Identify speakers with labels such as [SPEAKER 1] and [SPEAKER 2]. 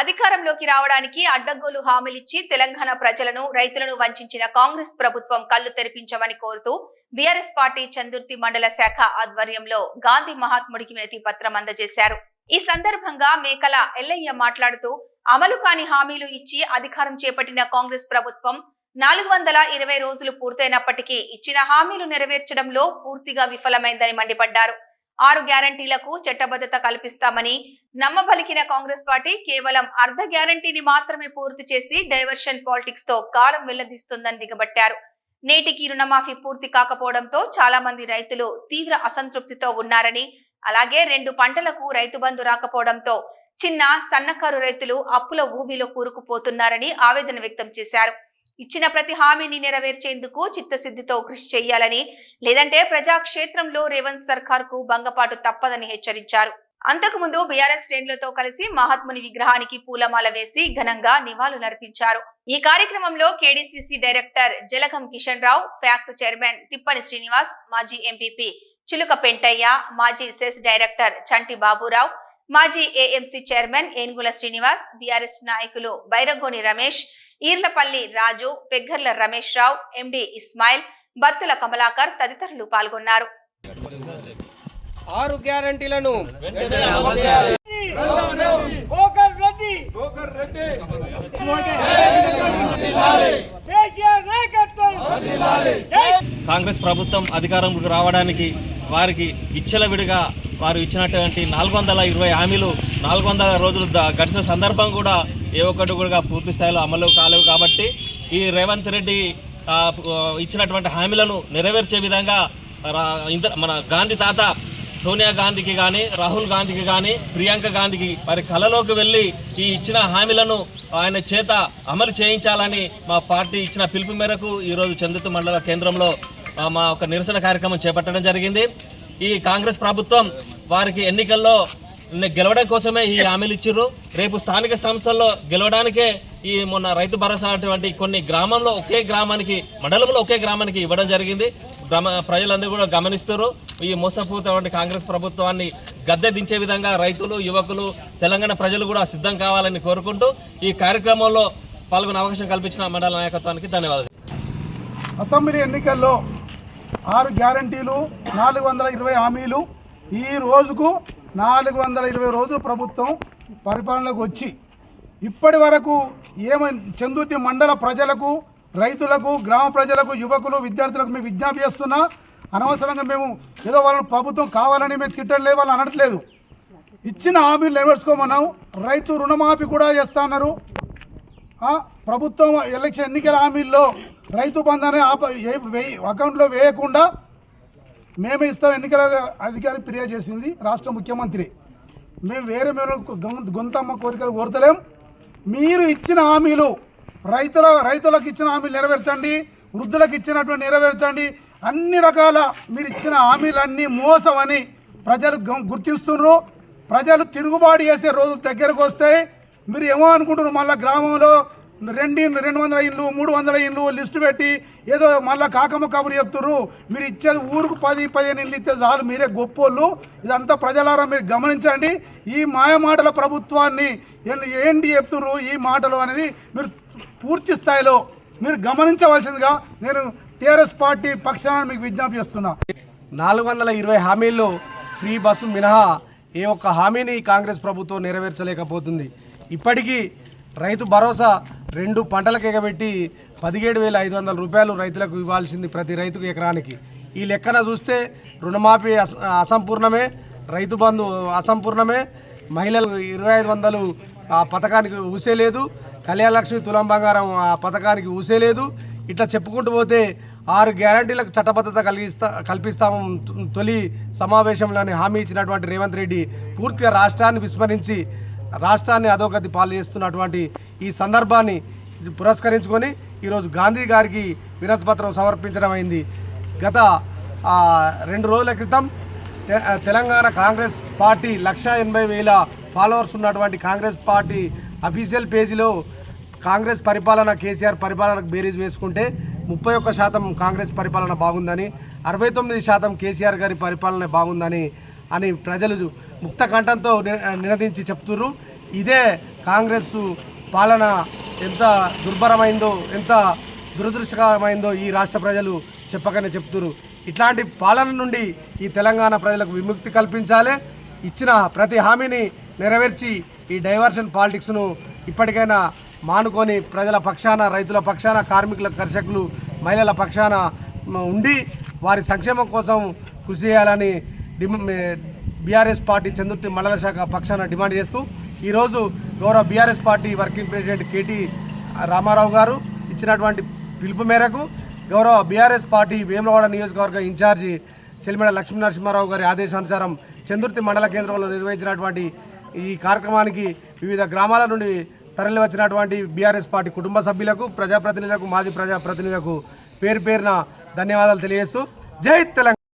[SPEAKER 1] అధికారంలోకి రావడానికి అడ్డగోలు హామీలిచ్చి తెలంగాణ ప్రజలను రైతులను వంచిన కాంగ్రెస్ ప్రభుత్వం కళ్ళు తెరిపించమని కోరుతూ బీఆర్ఎస్ పార్టీ చందుర్తి మండల శాఖ ఆధ్వర్యంలో గాంధీ మహాత్ముడికి వినతి పత్రం అందజేశారు. ఈ సందర్భంగా మేకల ఎల్లయ్య మాట్లాడుతూ అమలు కాని హామీలు ఇచ్చి అధికారం చేపట్టిన కాంగ్రెస్ ప్రభుత్వం నాలుగు వందల ఇరవై రోజులు పూర్తయినప్పటికీ ఇచ్చిన హామీలు నెరవేర్చడంలో పూర్తిగా విఫలమైందని మండిపడ్డారు. ఆరు గ్యారంటీలకు చట్టబద్ధత కల్పిస్తామని నమ్మబలికిన కాంగ్రెస్ పార్టీ కేవలం అర్ధ గ్యారంటీని మాత్రమే పూర్తి చేసి డైవర్షన్ పాలిటిక్స్తో కాలం వెల్లదీస్తుందని దిగబట్టారు. నేటికి రుణమాఫీ పూర్తి కాకపోవడంతో చాలా మంది రైతులు తీవ్ర అసంతృప్తితో ఉన్నారని అలాగే రెండు పంటలకు రైతు బంధు రాకపోవడంతో చిన్న సన్నకారు రైతులు అప్పుల ఊబిలో కూరుకుపోతున్నారని ఆవేదన వ్యక్తం చేశారు. ఇచ్చిన ప్రతి హామీని నెరవేర్చేందుకు చిత్తశుద్ధితో కృషి చేయాలని లేదంటే ప్రజాక్షేత్రంలో రేవంత్ సర్కార్కు భంగపాటు తప్పదని హెచ్చరించారు. అంతకుముందు బీఆర్ఎస్ శ్రేణులతో కలిసి మహాత్ముని విగ్రహానికి పూలమాల వేసి ఘనంగా నివాళులర్పించారు. ఈ కార్యక్రమంలో KDCC director Jalagam Kishan Rao PACS chairman Tippani Srinivas మాజీ ఎంపీపీ చిలుక పెంటయ్య మాజీ సెస్ డైరెక్టర్ చంటి బాబురావు మాజీ ఏఎంసీ చైర్మన్ ఏనుగుల శ్రీనివాస్ బీఆర్ఎస్ నాయకులు బైరంగోని రమేష్ ఈర్లపల్లి రాజు పెగ్గర్ల రమేష్ రావు ఎండి ఇస్మాయిల్ బత్తుల కమలాకర్ తదితరులు పాల్గొన్నారు.
[SPEAKER 2] ఆరు గ్యారంటీలను
[SPEAKER 3] కాంగ్రెస్ ప్రభుత్వం అధికారంలోకి రావడానికి వారికి విచ్చలవిడిగా వారు ఇచ్చినటువంటి నాలుగు వందల ఇరవై హామీలు నాలుగు వందల రోజులు ద- గడిచిన సందర్భం కూడా ఏ ఒక్కటి కూడా పూర్తి స్థాయిలో అమలు కాలేవు కాబట్టి ఈ రేవంత్ రెడ్డి ఇచ్చినటువంటి హామీలను నెరవేర్చే విధంగా రా- ఇంత మన గాంధీ తాత సోనియా గాంధీకి కానీ రాహుల్ గాంధీకి కానీ ప్రియాంక గాంధీకి వారి కళలోకి వెళ్ళి ఈ ఇచ్చిన హామీలను ఆయన చేత అమలు చేయించాలని మా పార్టీ ఇచ్చిన పిలుపు మేరకు ఈరోజు చందుతు మండల కేంద్రంలో మా ఒక నిరసన కార్యక్రమం చేపట్టడం జరిగింది. ఈ కాంగ్రెస్ ప్రభుత్వం వారికి ఎన్నికల్లో గెలవడం కోసమే ఈ హామీలు ఇచ్చిర్రు. రేపు స్థానిక సంస్థల్లో గెలవడానికే ఈ మొన్న రైతు భరోసా అటువంటి కొన్ని గ్రామంలో ఒకే గ్రామానికి మండలంలో ఒకే గ్రామానికి ఇవ్వడం జరిగింది. గ్రామ ప్రజలందరూ కూడా గమనిస్తారు ఈ మోసపూరితమైన కాంగ్రెస్ ప్రభుత్వాన్ని గద్దె దించే విధంగా రైతులు యువకులు తెలంగాణ ప్రజలు కూడా సిద్ధం కావాలని కోరుకుంటూ ఈ కార్యక్రమంలో పాల్గొనే అవకాశం కల్పించిన మండల నాయకత్వానికి ధన్యవాదాలు.
[SPEAKER 4] అసెంబ్లీ ఎన్నికల్లో ఆరు గ్యారంటీలు నాలుగు వందల ఇరవై హామీలు ఈ రోజుకు నాలుగు వందల ఇరవై రోజులు ప్రభుత్వం పరిపాలనలోకి వచ్చి ఇప్పటి వరకు ఏమని చందుర్తి మండల ప్రజలకు రైతులకు గ్రామ ప్రజలకు యువకులు విద్యార్థులకు మేము విజ్ఞాపి చేస్తున్నా అనవసరంగా మేము ఏదో వాళ్ళని ప్రభుత్వం కావాలని మేము తిట్టలేదు వాళ్ళు అనట్లేదు. ఇచ్చిన హామీలు నెరవేర్చుకోమన్నాం. రైతు రుణమాఫీ కూడా చేస్తున్నారు. ప్రభుత్వం ఎలక్షన్ ఎన్నికల హామీల్లో రైతు బంధాన్ని ఆప అకౌంట్లో వేయకుండా మేమే ఇస్తాం. ఎన్నికల అధికారి ఫిర్యాదు చేసింది రాష్ట్ర ముఖ్యమంత్రి. మేము వేరే మేము గొంతమ్మ కోరికలు కోరతలేం. మీరు ఇచ్చిన హామీలు రైతుల రైతులకు ఇచ్చిన హామీలు నెరవేర్చండి. వృద్ధులకు ఇచ్చినటువంటి నెరవేర్చండి. అన్ని రకాల మీరు ఇచ్చిన హామీలన్నీ మోసమని ప్రజలు గుర్తిస్తున్నారు. ప్రజలు తిరుగుబాటు చేసే రోజులు దగ్గరకు వస్తాయి మీరు ఏమో అనుకుంటున్నారు మళ్ళీ గ్రామంలో రెండు రెండు వందల ఇండ్లు మూడు వందల ఇండ్లు లిస్టు పెట్టి ఏదో మళ్ళీ కాకమ్మ కబురు చెప్తుర్రు. మీరు ఇచ్చేది ఊరుకు పది పదిహేను ఇండ్లు ఇస్తే చాలు మీరే గొప్పోళ్ళు. ఇదంతా ప్రజలారా మీరు గమనించండి. ఈ మాయమాటల ప్రభుత్వాన్ని ఏంటి ఏంటి చెప్తుర్రు ఈ మాటలు అనేది మీరు పూర్తి స్థాయిలో మీరు గమనించవలసిందిగా నేను టీఆర్ఎస్ పార్టీ పక్షాన మీకు విజ్ఞప్తి చేస్తున్నా.
[SPEAKER 2] నాలుగు వందల ఇరవై హామీల్లో ఫ్రీ బస్సు మినహా ఏ ఒక్క హామీని కాంగ్రెస్ ప్రభుత్వం నెరవేర్చలేకపోతుంది. ఇప్పటికీ రైతు భరోసా రెండు పంటలకు ఎగబెట్టి పదిహేడు వేల ఐదు వందల రూపాయలు రైతులకు ఇవ్వాల్సింది ప్రతి రైతుకు ఎకరానికి. ఈ లెక్కన చూస్తే రుణమాఫీ అస- అసంపూర్ణమే రైతు బంధు అసంపూర్ణమే మహిళలు ఇరవై ఐదు వందలు ఆ పథకానికి ఊసేలేదు కళ్యాణలక్ష్మి తులం బంగారం ఆ పథకానికి ఊసేలేదు ఇట్లా చెప్పుకుంటూ పోతే ఆరు గ్యారంటీలకు చట్టబద్ధత కలిగిస్తా కల్పిస్తాము తొలి సమావేశంలోని హామీ ఇచ్చినటువంటి రేవంత్ రెడ్డి పూర్తిగా రాష్ట్రాన్ని విస్మరించి రాష్ట్రాన్ని అధోగతి పాలు చేస్తున్నటువంటి ఈ సందర్భాన్ని పురస్కరించుకొని ఈరోజు గాంధీ గారికి వినతిపత్రం సమర్పించడం అయింది. గత రెండు రోజుల క్రితం తె- తెలంగాణ కాంగ్రెస్ పార్టీ లక్ష ఎనభై వేల ఫాలోవర్స్ ఉన్నటువంటి కాంగ్రెస్ పార్టీ అఫీషియల్ పేజీలో కాంగ్రెస్ పరిపాలన కేసీఆర్ పరిపాలనకు బేరీజ్ వేసుకుంటే ముప్పై ఒక్క శాతం కాంగ్రెస్ పరిపాలన బాగుందని అరవై తొమ్మిది శాతం కేసీఆర్ గారి పరిపాలన బాగుందని అని ప్రజలు ముక్త కంఠంతో నినదించి చెప్తుర్రు. ఇదే కాంగ్రెస్ పాలన ఎంత దుర్భరమైందో ఎంత దురదృష్టకరమైందో ఈ రాష్ట్ర ప్రజలు చెప్పకనే చెప్తున్నారు ఇట్లాంటి పాలన నుండి ఈ తెలంగాణ ప్రజలకు విముక్తి కల్పించాలి. ఇచ్చిన ప్రతి హామీని నెరవేర్చి ఈ డైవర్షన్ పాలిటిక్స్ను ఇప్పటికైనా మానుకొని ప్రజల పక్షాన రైతుల పక్షాన కార్మికుల కర్షకులు మహిళల పక్షాన ఉండి వారి సంక్షేమం కోసం కృషి చేయాలని బీఆర్ఎస్ పార్టీ చందుర్తి మండల శాఖ పక్షాన డిమాండ్ చేస్తూ ఈరోజు గౌరవ BRS party working president KT Ramarao garu ఇచ్చినటువంటి పిలుపు మేరకు గౌరవ బీఆర్ఎస్ పార్టీ వేములవాడ నియోజకవర్గ ఇన్ఛార్జి చెల్లిమెడ లక్ష్మీ నరసింహారావు గారి ఆదేశానుసారం చందుర్తి మండల కేంద్రంలో నిర్వహించినటువంటి ఈ కార్యక్రమానికి వివిధ గ్రామాల నుండి తరలి వచ్చినటువంటి బీఆర్ఎస్ పార్టీ కుటుంబ సభ్యులకు ప్రజాప్రతినిధులకు మాజీ ప్రజాప్రతినిధులకు పేరు పేరున ధన్యవాదాలు తెలియజేస్తూ జై తెలంగాణ.